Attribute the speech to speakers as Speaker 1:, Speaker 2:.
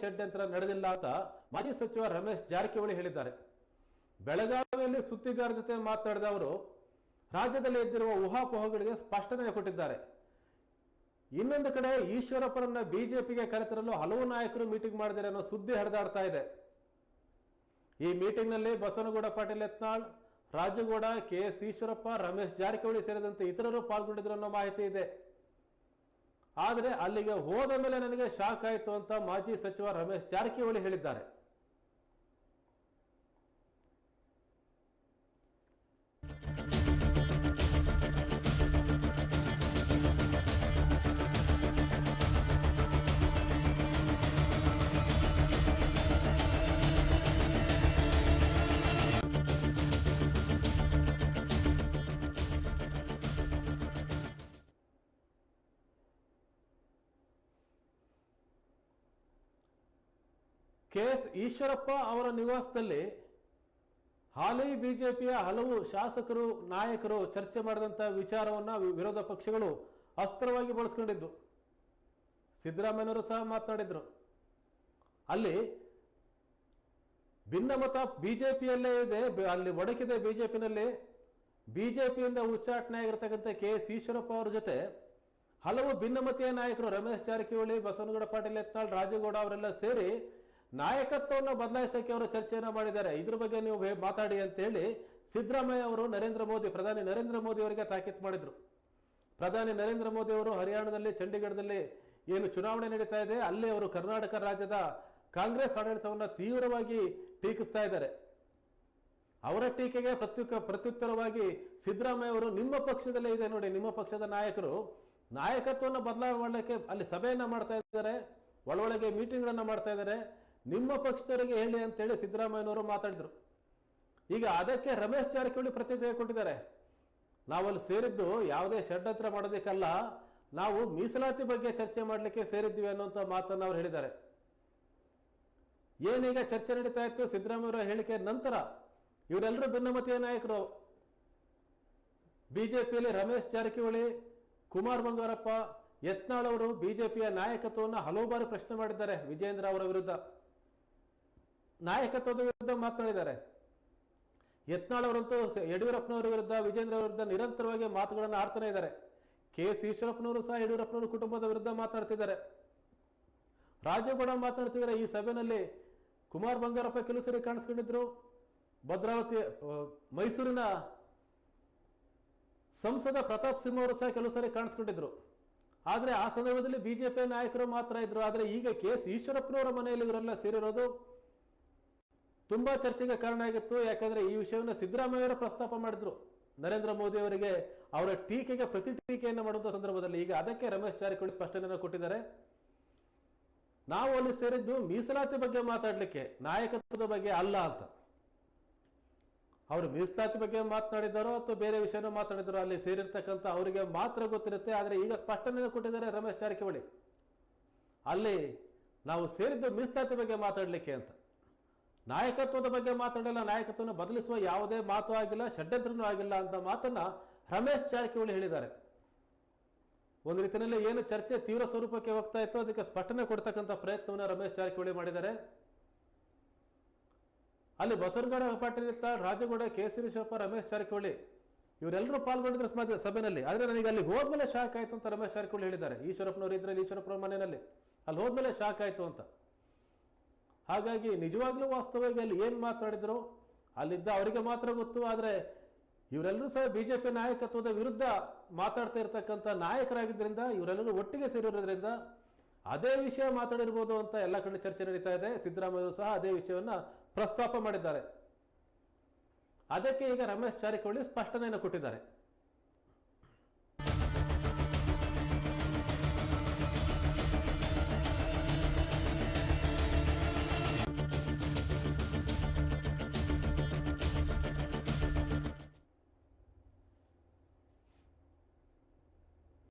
Speaker 1: ಷಡ್ಯಂತ್ರ ನಡೆದಿಲ್ಲ ಅಂತ ಮಾಜಿ ಸಚಿವ ರಮೇಶ್ ಜಾರಕಿಹೊಳಿ ಹೇಳಿದ್ದಾರೆ. ಬೆಳಗಾವಿಯಲ್ಲಿ ಸುದ್ದಿಗಾರ ಜೊತೆ ಮಾತನಾಡಿದ ಅವರು, ರಾಜ್ಯದಲ್ಲಿ ಎದ್ದಿರುವ ಊಹಾಪೋಹಗಳಿಗೆ ಸ್ಪಷ್ಟನೆ ಕೊಟ್ಟಿದ್ದಾರೆ. ಇನ್ನೊಂದು ಕಡೆ ಈಶ್ವರಪ್ಪರನ್ನ ಬಿಜೆಪಿಗೆ ಕರೆತರಲು ಹಲವು ನಾಯಕರು ಮೀಟಿಂಗ್ ಮಾಡಿದ್ದಾರೆ ಅನ್ನೋ ಸುದ್ದಿ ಹರಿದಾಡ್ತಾ ಇದೆ. ಈ ಮೀಟಿಂಗ್ನಲ್ಲಿ ಬಸವನಗೌಡ, ಪಾಟೀಲ್ ಯತ್ನಾಳ್, ರಾಜಗೌಡ, ಕೆ ಎಸ್ ಈಶ್ವರಪ್ಪ, ರಮೇಶ್ ಜಾರಕಿಹೊಳಿ ಸೇರಿದಂತೆ ಇತರರು ಪಾಲ್ಗೊಂಡಿದ್ರು ಅನ್ನೋ ಮಾಹಿತಿ ಇದೆ. ಆದರೆ ಅಲ್ಲಿಗೆ ಹೋದ ಮೇಲೆ ನನಗೆ ಶಾಕ್ ಆಯಿತು ಅಂತ ಮಾಜಿ ಸಚಿವ ರಮೇಶ್ ಜಾರಕಿಹೊಳಿ ಹೇಳಿದ್ದಾರೆ. ಕೆ ಎಸ್ ಈಶ್ವರಪ್ಪ ಅವರ ನಿವಾಸದಲ್ಲಿ ಹಾಲಿ ಬಿಜೆಪಿಯ ಹಲವು ಶಾಸಕರು, ನಾಯಕರು ಚರ್ಚೆ ಮಾಡಿದಂಥ ವಿಚಾರವನ್ನ ವಿರೋಧ ಪಕ್ಷಗಳು ಅಸ್ತ್ರವಾಗಿ ಬಳಸ್ಕೊಂಡಿದ್ದು. ಸಿದ್ದರಾಮಯ್ಯನವರು ಸಹ ಮಾತನಾಡಿದ್ರು. ಅಲ್ಲಿ ಭಿನ್ನಮತ ಬಿಜೆಪಿಯಲ್ಲೇ ಇದೆ ಅಲ್ಲಿ ಒಡಕಿದೆ ಬಿಜೆಪಿನಲ್ಲಿ. ಬಿಜೆಪಿಯಿಂದ ಉಚ್ಚಾಟನೆ ಆಗಿರ್ತಕ್ಕಂಥ ಕೆ ಎಸ್ ಈಶ್ವರಪ್ಪ ಅವರ ಜೊತೆ ಹಲವು ಭಿನ್ನಮತೀಯ ನಾಯಕರು ರಮೇಶ್ ಜಾರಕಿಹೊಳಿ, ಬಸವನಗೌಡ ಪಾಟೀಲ್ ಯತ್ನಾಳ್ ರಾಜೇಗೌಡ ಅವರೆಲ್ಲ ಸೇರಿ ನಾಯಕತ್ವವನ್ನು ಬದಲಾಯಿಸಕ್ಕೆ ಅವರು ಚರ್ಚೆಯನ್ನು ಮಾಡಿದ್ದಾರೆ. ಇದ್ರ ಬಗ್ಗೆ ನೀವು ಮಾತಾಡಿ ಅಂತ ಹೇಳಿ ಸಿದ್ದರಾಮಯ್ಯ ಅವರು ನರೇಂದ್ರ ಮೋದಿ, ಪ್ರಧಾನಿ ನರೇಂದ್ರ ಮೋದಿ ಅವರಿಗೆ ತಾಕೀತು ಮಾಡಿದ್ರು. ಪ್ರಧಾನಿ ನರೇಂದ್ರ ಮೋದಿ ಅವರು ಹರಿಯಾಣದಲ್ಲಿ, ಚಂಡೀಗಢದಲ್ಲಿ ಏನು ಚುನಾವಣೆ ನಡೀತಾ ಇದೆ, ಅಲ್ಲಿ ಅವರು ಕರ್ನಾಟಕ ರಾಜ್ಯದ ಕಾಂಗ್ರೆಸ್ ಆಡಳಿತವನ್ನು ತೀವ್ರವಾಗಿ ಟೀಕಿಸ್ತಾ ಇದ್ದಾರೆ. ಅವರ ಟೀಕೆಗೆ ಪ್ರತ್ಯುಕ ಪ್ರತ್ಯುತ್ತರವಾಗಿ ಸಿದ್ದರಾಮಯ್ಯ ಅವರು ನಿಮ್ಮ ಪಕ್ಷದಲ್ಲೇ ಇದೆ ನೋಡಿ, ನಿಮ್ಮ ಪಕ್ಷದ ನಾಯಕರು ನಾಯಕತ್ವವನ್ನು ಬದಲಾವಣೆ ಮಾಡಲಿಕ್ಕೆ ಅಲ್ಲಿ ಸಭೆಯನ್ನ ಮಾಡ್ತಾ ಇದ್ದಾರೆ, ಒಳೊಳಗೆ ಮೀಟಿಂಗ್ಗಳನ್ನು ಮಾಡ್ತಾ ಇದ್ದಾರೆ. ನಿಮ್ಮ ಪಕ್ಷದವರಿಗೆ ಹೇಳಿ ಅಂತೇಳಿ ಸಿದ್ದರಾಮಯ್ಯನವರು ಮಾತಾಡಿದ್ರು. ಈಗ ಅದಕ್ಕೆ ರಮೇಶ್ ಜಾರಕಿಹೊಳಿ ಪ್ರತಿಕ್ರಿಯೆ ಕೊಟ್ಟಿದ್ದಾರೆ. ನಾವಲ್ಲಿ ಸೇರಿದ್ದು ಯಾವುದೇ ಷಡ್ಯಂತ್ರ ಮಾಡೋದಕ್ಕಲ್ಲ, ನಾವು ಮೀಸಲಾತಿ ಬಗ್ಗೆ ಚರ್ಚೆ ಮಾಡಲಿಕ್ಕೆ ಸೇರಿದ್ದೀವಿ ಅನ್ನುವಂಥ ಮಾತನ್ನು ಅವರು ಹೇಳಿದ್ದಾರೆ. ಏನೀಗ ಚರ್ಚೆ ನಡೀತಾ ಇತ್ತು, ಸಿದ್ದರಾಮಯ್ಯವರ ಹೇಳಿಕೆ ನಂತರ ಇವರೆಲ್ಲರೂ ಭಿನ್ನಮತೀಯ ನಾಯಕರು. ಬಿಜೆಪಿಯಲ್ಲಿ ರಮೇಶ್ ಜಾರಕಿಹೊಳಿ, ಕುಮಾರ್ ಬಂಗಾರಪ್ಪ, ಯತ್ನಾಳ್ ಅವರು ಬಿಜೆಪಿಯ ನಾಯಕತ್ವವನ್ನು ಹಲವು ಬಾರಿ ಪ್ರಶ್ನೆ ಮಾಡಿದ್ದಾರೆ ವಿಜೇಂದ್ರ ಅವರ ವಿರುದ್ಧ. ನಾಯಕತ್ವದ ವಿರುದ್ಧ ಮಾತನಾಡಿದ್ದಾರೆ. ಯತ್ನಾಳ್ ಅವರಂತೂ ಯಡಿಯೂರಪ್ಪನವರ ವಿರುದ್ಧ ವಿಜೇಂದ್ರ ವಿರುದ್ಧ ನಿರಂತರವಾಗಿ ಮಾತುಗಳನ್ನು ಆಡ್ತಾನೆ ಇದ್ದಾರೆ. ಕೆ. ಎಸ್ ಈಶ್ವರಪ್ಪನವರು ಸಹ ಯಡಿಯೂರಪ್ಪನವರ ಕುಟುಂಬದ ವಿರುದ್ಧ ಮಾತನಾಡ್ತಿದ್ದಾರೆ. ರಾಜೇಗೌಡ ಮಾತನಾಡ್ತಿದ್ದಾರೆ. ಈ ಸಭೆಯಲ್ಲಿ ಕುಮಾರ್ ಬಂಗಾರಪ್ಪ ಕೆಲವು ಸರಿ ಕಾಣಿಸ್ಕೊಂಡಿದ್ರು. ಭದ್ರಾವತಿ ಮೈಸೂರಿನ ಸಂಸದ ಪ್ರತಾಪ್ ಸಿಂಹ ಅವರು ಸಹ ಕೆಲವು ಸಾರಿ ಕಾಣಿಸ್ಕೊಂಡಿದ್ರು. ಆದರೆ ಆ ಸಂದರ್ಭದಲ್ಲಿ ಬಿಜೆಪಿ ನಾಯಕರು ಮಾತ್ರ ಇದ್ರು. ಆದರೆ ಈಗ ಕೆ. ಎಸ್ ಈಶ್ವರಪ್ಪನವರ ಮನೆಯಲ್ಲಿ ಇವರೆಲ್ಲ ಸೇರಿರೋದು ತುಂಬಾ ಚರ್ಚೆಗೆ ಕಾರಣ ಆಗಿತ್ತು. ಯಾಕಂದ್ರೆ ಈ ವಿಷಯವನ್ನ ಸಿದ್ದರಾಮಯ್ಯವರು ಪ್ರಸ್ತಾಪ ಮಾಡಿದ್ರು. ನರೇಂದ್ರ ಮೋದಿ ಅವರಿಗೆ ಅವರ ಟೀಕೆಗೆ ಪ್ರತಿ ಟೀಕೆಯನ್ನು ಮಾಡುವಂತ ಸಂದರ್ಭದಲ್ಲಿ ಈಗ ಅದಕ್ಕೆ ರಮೇಶ್ ಜಾರಕಿಹೊಳಿ ಸ್ಪಷ್ಟನೆಯನ್ನು ಕೊಟ್ಟಿದ್ದಾರೆ. ನಾವು ಅಲ್ಲಿ ಸೇರಿದ್ದು ಮೀಸಲಾತಿ ಬಗ್ಗೆ ಮಾತಾಡ್ಲಿಕ್ಕೆ, ನಾಯಕತ್ವದ ಬಗ್ಗೆ ಅಲ್ಲ ಅಂತ. ಅವರು ಮೀಸಲಾತಿ ಬಗ್ಗೆ ಮಾತನಾಡಿದ್ದಾರೋ ಅಥವಾ ಬೇರೆ ವಿಷಯನೂ ಮಾತನಾಡಿದಾರೋ ಅಲ್ಲಿ ಸೇರಿರ್ತಕ್ಕಂಥ ಅವರಿಗೆ ಮಾತ್ರ ಗೊತ್ತಿರುತ್ತೆ. ಆದರೆ ಈಗ ಸ್ಪಷ್ಟನೆಯನ್ನು ಕೊಟ್ಟಿದ್ದಾರೆ ರಮೇಶ್ ಜಾರಕಿಹೊಳಿ. ಅಲ್ಲಿ ನಾವು ಸೇರಿದ್ದು ಮೀಸಲಾತಿ ಬಗ್ಗೆ ಮಾತಾಡಲಿಕ್ಕೆ ಅಂತ. ನಾಯಕತ್ವದ ಬಗ್ಗೆ ಮಾತಾಡಲ್ಲ ನಾಯಕತ್ವವನ್ನು ಬದಲಿಸುವ ಯಾವುದೇ ಮಾತು ಆಗಿಲ್ಲ, ಷಡ್ಯಂತ್ರನೂ ಆಗಿಲ್ಲ ಅಂತ ಮಾತನ್ನ ರಮೇಶ್ ಜಾರಕಿಹೊಳಿ ಹೇಳಿದ್ದಾರೆ. ಒಂದು ರೀತಿಯಲ್ಲಿ ಏನು ಚರ್ಚೆ ತೀವ್ರ ಸ್ವರೂಪಕ್ಕೆ ಹೋಗ್ತಾ ಇತ್ತು ಅದಕ್ಕೆ ಸ್ಪಷ್ಟನೆ ಕೊಡ್ತಕ್ಕಂಥ ಪ್ರಯತ್ನವನ್ನು ರಮೇಶ್ ಜಾರಕಿಹೊಳಿ ಮಾಡಿದ್ದಾರೆ. ಅಲ್ಲಿ ಬಸವನಗೌಡ ಪಾಟೀಲ್ ಸರ್ ರಾಜಗೌಡ ಕೇಸರೀಶ್ವರಪ್ಪ ರಮೇಶ್ ಜಾರಕಿಹೊಳಿ ಇವರೆಲ್ಲರೂ ಪಾಲ್ಗೊಂಡಿದ್ರು ಸಭೆಯಲ್ಲಿ. ಆದರೆ ನನಗೆ ಅಲ್ಲಿ ಹೋದ್ಮೇಲೆ ಶಾಕ್ ಆಯ್ತು ಅಂತ ರಮೇಶ್ ಜಾರಕಿಹೊಳಿ ಹೇಳಿದ್ದಾರೆ. ಈಶ್ವರಪ್ಪನವರು ಇದ್ರಲ್ಲಿ ಈಶ್ವರಪ್ಪನ ಮನೆಯಲ್ಲಿ. ಅಲ್ಲಿ ಹೋದ್ಮೇಲೆ ಶಾಕ್ ಆಯ್ತು ಅಂತ. ಹಾಗಾಗಿ ನಿಜವಾಗ್ಲೂ ವಾಸ್ತವವಾಗಿ ಅಲ್ಲಿ ಏನು ಮಾತಾಡಿದ್ರು? ಅಲ್ಲಿದ್ದ ಅವರಿಗೆ ಮಾತ್ರ ಗೊತ್ತು, ಆದರೆ ಇವರೆಲ್ಲರೂ ಸಹ ಬಿಜೆಪಿ ನಾಯಕತ್ವದ ವಿರುದ್ಧ ಮಾತಾಡ್ತಾ ಇರ್ತಕ್ಕಂಥ ನಾಯಕರಾಗಿದ್ದರಿಂದ ಇವರೆಲ್ಲರೂ ಒಟ್ಟಿಗೆ ಸೇರಿರೋದ್ರಿಂದ ಅದೇ ವಿಷಯ ಮಾತಾಡಿರ್ಬೋದು ಅಂತ ಎಲ್ಲ ಕಡೆ ಚರ್ಚೆ ನಡೀತಾ ಇದೆ. ಸಿದ್ದರಾಮಯ್ಯ ಸಹ ಅದೇ ವಿಷಯವನ್ನ ಪ್ರಸ್ತಾಪ ಮಾಡಿದ್ದಾರೆ. ಅದಕ್ಕೆ ಈಗ ರಮೇಶ್ ಜಾರಕಿಹೊಳಿ ಸ್ಪಷ್ಟನೆಯನ್ನು ಕೊಟ್ಟಿದ್ದಾರೆ.